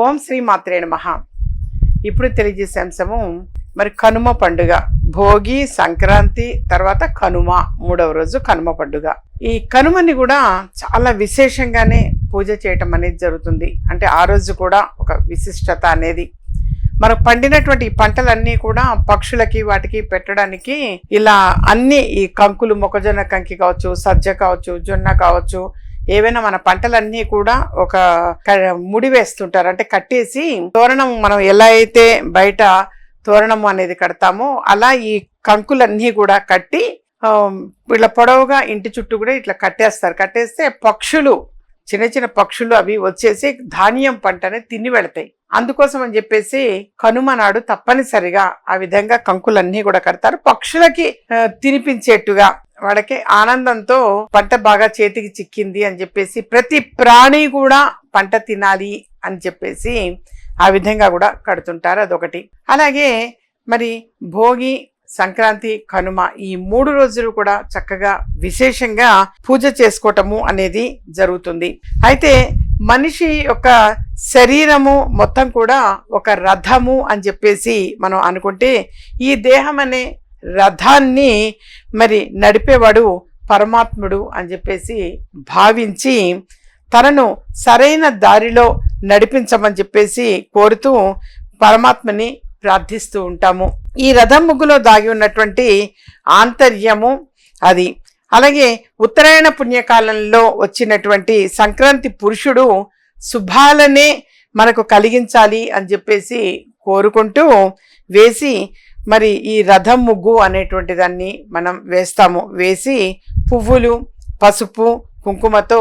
ఓం శ్రీ మాత్రే నమః. ఇప్పుడు తెలియజేసే అంశము మరి కనుమ పండుగ. భోగి సంక్రాంతి తర్వాత కనుమ మూడవ రోజు కనుమ పండుగ. ఈ కనుమని కూడా చాలా విశేషంగానే పూజ చేయటం అనేది జరుగుతుంది. అంటే ఆ రోజు కూడా ఒక విశిష్టత అనేది. మనకు పండినటువంటి ఈ పంటలన్నీ కూడా పక్షులకి వాటికి పెట్టడానికి ఇలా అన్ని ఈ కంకులు మొక్కజొన్న కంకి కావచ్చు సజ్జ కావచ్చు జొన్న కావచ్చు ఏవైనా మన పంటలన్నీ కూడా ఒక క- ముడి వేస్తుంటారు. అంటే కట్టేసి తోరణం మనం ఎలా అయితే బయట తోరణం అనేది కడతామో అలా ఈ కంకులన్నీ కూడా కట్టి ఇట్లా పొడవుగా ఇంటి చుట్టూ కూడా ఇట్లా కట్టేస్తారు. కట్టేస్తే పక్షులు చిన్న చిన్న పక్షులు అవి వచ్చేసి ధాన్యం పంటని తిని వెళతాయి అందుకోసం అని చెప్పేసి కనుమ నాడు తప్పనిసరిగా ఆ విధంగా కంకులన్నీ కూడా కడతారు. పక్షులకి తినిపించేట్టుగా వాళ్ళకి ఆనందంతో పంట బాగా చేతికి చిక్కింది అని చెప్పేసి ప్రతి ప్రాణి కూడా పంట తినాలి అని చెప్పేసి ఆ విధంగా కూడా కడుతుంటారు అదొకటి. అలాగే మరి భోగి సంక్రాంతి కనుమ ఈ మూడు రోజులు కూడా చక్కగా విశేషంగా పూజ చేసుకోవటము అనేది జరుగుతుంది. అయితే మనిషి యొక్క శరీరము మొత్తం కూడా ఒక రథము అని చెప్పేసి మనం అనుకుంటే ఈ దేహం అనే రథాన్ని మరి నడిపేవాడు పరమాత్ముడు అని చెప్పేసి భావించి తనను సరైన దారిలో నడిపించమని చెప్పేసి కోరుతూ పరమాత్మని ప్రార్థిస్తూ ఉంటాము. ఈ రథం ముగ్గులో దాగి ఉన్నటువంటి ఆంతర్యము అది. అలాగే ఉత్తరాయణ పుణ్యకాలంలో వచ్చినటువంటి సంక్రాంతి పురుషుడు శుభాలనే మనకు కలిగించాలి అని చెప్పేసి కోరుకుంటూ వేసి మరి ఈ రథం ముగ్గు అనేటువంటి దాన్ని మనం వేస్తాము. వేసి పువ్వులు పసుపు కుంకుమతో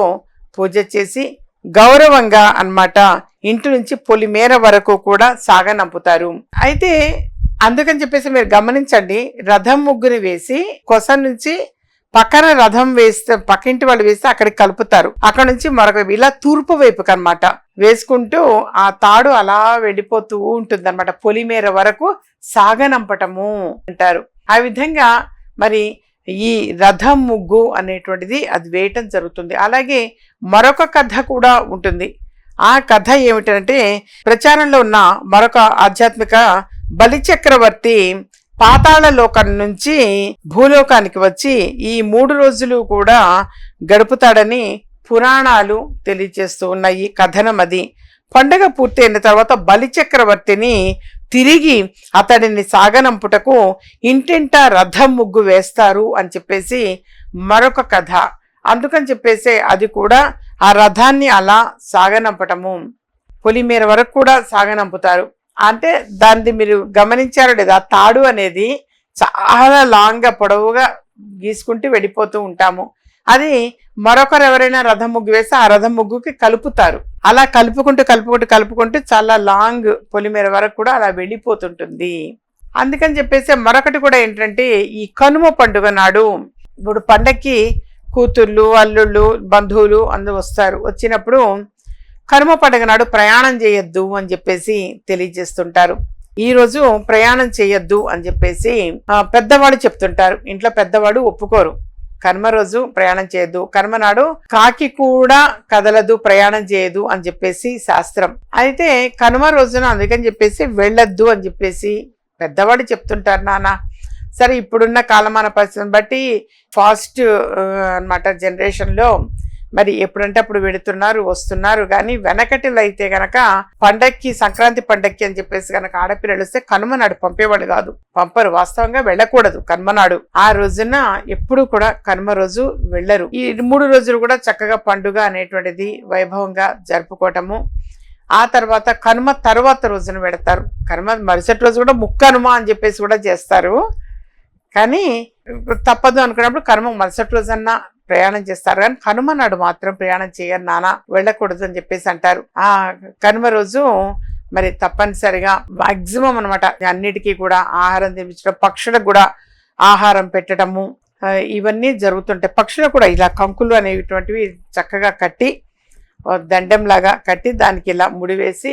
పూజ చేసి గౌరవంగా అన్నమాట ఇంటి నుంచి పొలిమేర వరకు కూడా సాగనంపుతారు. అయితే అందుకని చెప్పేసి మీరు గమనించండి రథం ముగ్గుని వేసి కొస నుంచి పక్కన రథం వేస్తే పక్కింటి వాళ్ళు వేస్తే అక్కడికి కలుపుతారు. అక్కడ నుంచి మరొక ఇలా తూర్పు వైపుకి అనమాట వేసుకుంటూ ఆ తాడు అలా వెళ్ళిపోతూ ఉంటుంది అనమాట పొలిమేర వరకు సాగనంపటము అంటారు. ఆ విధంగా మరి ఈ రథం ముగ్గు అనేటువంటిది అది వేయటం జరుగుతుంది. అలాగే మరొక కథ కూడా ఉంటుంది. ఆ కథ ఏమిటంటే ప్రచారంలో ఉన్న మరొక ఆధ్యాత్మిక బలిచక్రవర్తి పాతాళ లోకం నుంచి భూలోకానికి వచ్చి ఈ మూడు రోజులు కూడా గడుపుతాడని పురాణాలు తెలియజేస్తూ ఉన్నాయి. కథనం అది. పండగ పూర్తయిన తర్వాత బలిచక్రవర్తిని తిరిగి అతడిని సాగనంపుటకు ఇంటింటా రథం ముగ్గు వేస్తారు అని చెప్పేసి మరొక కథ. అందుకని చెప్పేసి అది కూడా ఆ రథాన్ని అలా సాగనంపటము. పొలిమేర వరకు కూడా సాగనంపుతారు. అంటే దాన్ని మీరు గమనించారో లేదా తాడు అనేది చాలా లాంగ్గా పొడవుగా గీసుకుంటూ వెళ్ళిపోతూ ఉంటాము. అది మరొకరు ఎవరైనా రథం ముగ్గు వేస్తే ఆ రథం ముగ్గుకి కలుపుతారు. అలా కలుపుకుంటూ కలుపుకుంటూ కలుపుకుంటూ చాలా లాంగ్ పొలిమేర వరకు కూడా అలా వెళ్ళిపోతుంటుంది. అందుకని చెప్పేసి మరొకటి కూడా ఏంటంటే ఈ కనుమ పండుగ నాడు ఇప్పుడు పండక్కి కూతుర్లు అల్లుళ్ళు బంధువులు అందరూ వస్తారు. వచ్చినప్పుడు కనుమ పండుగ నాడు ప్రయాణం చేయొద్దు అని చెప్పేసి తెలియజేస్తుంటారు. ఈ రోజు ప్రయాణం చేయొద్దు అని చెప్పేసి పెద్దవాడు చెప్తుంటారు. ఇంట్లో పెద్దవాడు ఒప్పుకోరు. కర్మ రోజు ప్రయాణం చేయొద్దు. కర్మ నాడు కాకి కూడా కదలదు ప్రయాణం చేయదు అని చెప్పేసి శాస్త్రం. అయితే కనుమ రోజున అందుకని చెప్పేసి వెళ్ళొద్దు అని చెప్పేసి పెద్దవాడు చెప్తుంటారు నాన్న. సరే ఇప్పుడున్న కాలమాన పరిస్థితిని బట్టి ఫాస్ట్ అనమాట జనరేషన్లో మరి ఎప్పుడంటే అప్పుడు వెడుతున్నారు వస్తున్నారు. కానీ వెనకటిలో అయితే గనక పండక్కి సంక్రాంతి పండక్కి అని చెప్పేసి గనక ఆడపిల్లలు వస్తే కనుమనాడు పంపేవాళ్ళు కాదు. పంపరు వాస్తవంగా వెళ్ళకూడదు కనుమనాడు ఆ రోజున ఎప్పుడు కూడా కనుమ రోజు వెళ్ళరు. ఈ మూడు రోజులు కూడా చక్కగా పండుగ అనేటువంటిది వైభవంగా జరుపుకోవటము. ఆ తర్వాత కనుమ తర్వాత రోజున పెడతారు కనుమ మరుసటి రోజు కూడా ముక్కనుమ అని చెప్పేసి కూడా చేస్తారు. కానీ తప్పదు అనుకున్నప్పుడు కనుమ మరుసటి రోజన్నా ప్రయాణం చేస్తారు. కానీ కనుమ నాడు మాత్రం ప్రయాణం చేయరు నాన్న వెళ్ళకూడదు అని చెప్పేసి అంటారు. ఆ కనుమ రోజు మరి తప్పనిసరిగా మాక్సిమం అనమాట అన్నిటికీ కూడా ఆహారం తెప్పించడం పక్షులకు కూడా ఆహారం పెట్టడము ఇవన్నీ జరుగుతుంటాయి. పక్షులకు కూడా ఇలా కంకులు అనేటువంటివి చక్కగా కట్టి ఓ దండంలాగా కట్టి దానికి ఇలా ముడివేసి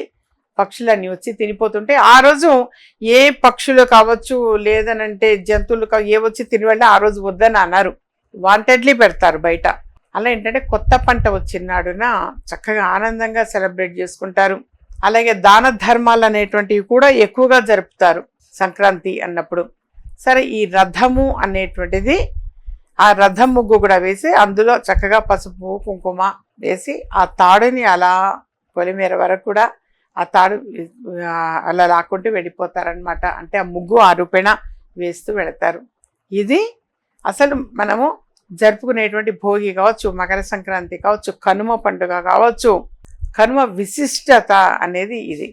పక్షులన్నీ వచ్చి తినిపోతుంటే ఆ రోజు ఏ పక్షులు కావచ్చు లేదనంటే జంతువులు ఏ వచ్చి తిని వెళ్ళి ఆ రోజు వద్దని అన్నారు. వాంటెడ్లీ పెడతారు బయట. అలా ఏంటంటే కొత్త పంట వచ్చినాడున చక్కగా ఆనందంగా సెలబ్రేట్ చేసుకుంటారు. అలాగే దాన ధర్మాలు అనేటువంటివి కూడా ఎక్కువగా జరుపుతారు సంక్రాంతి అన్నప్పుడు. సరే ఈ రథము అనేటువంటిది ఆ రథం ముగ్గు కూడా వేసి అందులో చక్కగా పసుపు కుంకుమ వేసి ఆ తాడుని అలా పొలిమేర వరకు కూడా ఆ తాడు అలా లాక్కుంటూ వెళ్ళిపోతారనమాట అంటే ఆ ముగ్గు ఆ రూపేణ వేస్తూ వెళతారు. ఇది అసలు మనము జరుపుకునేటువంటి భోగి కావచ్చు మకర సంక్రాంతి కావచ్చు కనుమ పండుగ కావచ్చు కనుమ విశిష్టత అనేది ఇది.